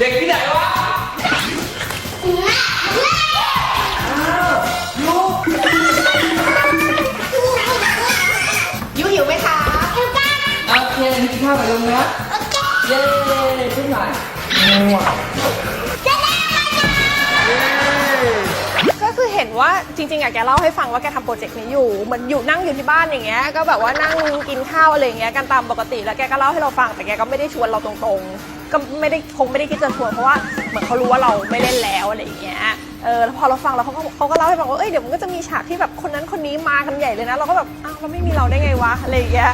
เด็กที่ไหนวะอ้าวยูยูหิวไหมคะโอเคกินข้าวกับลุงนะเย้ขึ้นหน่อยงัวก็คือเห็นว่าจริงๆอะแกเล่าให้ฟังว่าแกทำโปรเจกต์นี้อยู่เหมือนอยู่นั่งอยู่ที่บ้านอย่างเงี้ยก็แบบว่านั่งกินข้าวอะไรอย่างเงี้ยกันตามปกติแล้วแกก็เล่าให้เราฟังแต่แกก็ไม่ได้ชวนเราตรงๆ ก็ไม่ได้คงไม่ได้คิดจะชวนเพราะว่าเหมือนเขารู้ว่าเราไม่เล่นแล้วอะไรอย่างเงี้ยเออแล้วพอเราฟังแล้วเขาก็เขาก็เล่าให้ฟังว่าเอ้ยเดี๋ยวมันก็จะมีฉากที่แบบคนนั้นคนนี้มากันใหญ่เลยนะ เราก็แบบอ้าวแล้วไม่มีเราได้ไงวะอะไรอย่างเงี้ย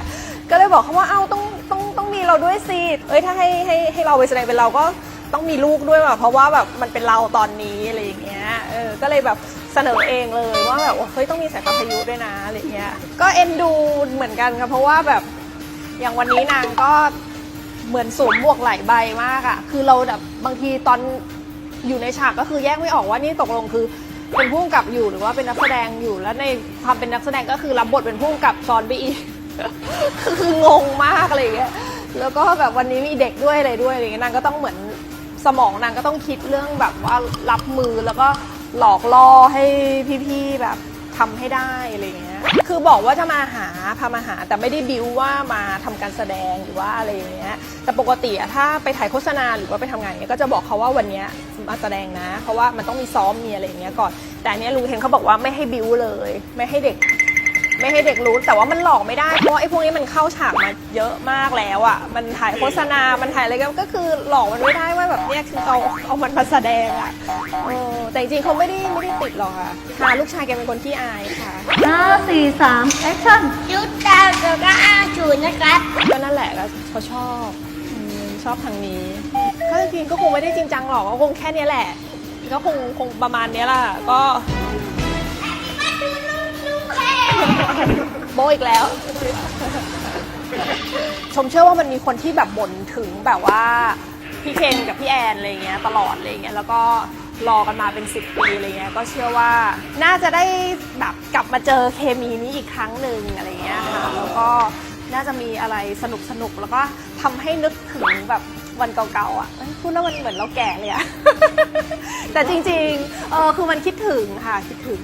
ก็เลยบอกเขาว่าอ้าวต้องต้องต้องมีเราด้วยสิเอ้ยถ้าให้ให้ให้เราไปแสดงเป็นเราก็ต้องมีลูกด้วยแบบเพราะว่าแบบมันเป็นเราตอนนี้อะไรอย่างเงี้ยเออก็เลยแบบเสนอเองเลยว่าแบบว่าเฮ้ยต้องมีสายฟ้าพายุด้วยนะอะไรเงี้ยก็เอ็นดูเหมือนกันค่ะเพราะว่าแบบอย่างวันนี้นางก็ เหมือนสวมหมวกหลายใบมากอะคือเราแบบบางทีตอนอยู่ในฉากก็คือแยกไม่ออกว่านี่ตกลงคือเป็นผู้กำกับอยู่หรือว่าเป็นนักแสดงอยู่ แล้วในความเป็นนักแสดงก็คือรับบทเป็นผู้กำกับซ้อนไปอีก คืองงมากอะไรอย่างเงี้ยแล้วก็แบบวันนี้มีเด็กด้วยอะไรด้วยอะไรเงี้ยนางก็ต้องเหมือนสมองนางก็ต้องคิดเรื่องแบบว่ารับมือแล้วก็หลอกล่อให้พี่ๆแบบ ทำให้ได้อะไรเงี้ย คือบอกว่าจะมาหาพามาหาแต่ไม่ได้บิวว่ามาทำการแสดงหรือว่าอะไรเงี้ย แต่ปกติอะถ้าไปถ่ายโฆษณาหรือว่าไปทำงานเนี้ยก็จะบอกเขาว่าวันเนี้ยมาแสดงนะ เพราะว่ามันต้องมีซ้อมมีอะไรเงี้ยก่อน แต่เนี้ยรู้เห็นเขาบอกว่าไม่ให้บิวเลย ไม่ให้เด็ก ไม่ให้เด็กรู้ แต่ว่ามันหลอกไม่ได้ เพราะว่าไอ้พวกนี้มันเข้าฉากมาเยอะมากแล้วอะ มันถ่ายโฆษณา มันถ่ายอะไรก็ก็คือหลอกมันไม่ได้ว่าแบบเนี่ยคือเอาเอามันมาแสดงอะเออแต่จริงๆเขาไม่ได้ไม่ได้ติดหรอกค่ะค่ะลูกชายแกเป็นคนที่อายค่ะ ห้าสี่สามแอคชั่นชุดดาวจะก็อ้าชูนะครับ ก็นั่นแหละก็เขาชอบอืมชอบทางนี้ก็จริงๆก็คงไม่ได้จริงจังหรอกก็คงแค่เนี้ยแหละ ก็คงคงประมาณเนี้ยแหละก็ อีกแล้ว ชมเชื่อว่ามันมีคนที่แบบบ่นถึงแบบว่าพี่เคนกับพี่แอนอะไรเงี้ยตลอดอะไรเงี้ยแล้วก็รอกันมาเป็น 10 ปีอะไรเงี้ยก็เชื่อว่าน่าจะได้แบบกลับมาเจอเคมีนี้อีกครั้งหนึ่งอะไรเงี้ยค่ะแล้วก็น่าจะมีอะไรสนุกสนุกแล้วก็ทำให้นึกถึงแบบวันเก่าๆอะพูดแล้วมันเหมือนเราแก่เลยอะแต่จริงๆเออคือมันคิดถึงค่ะคิดถึง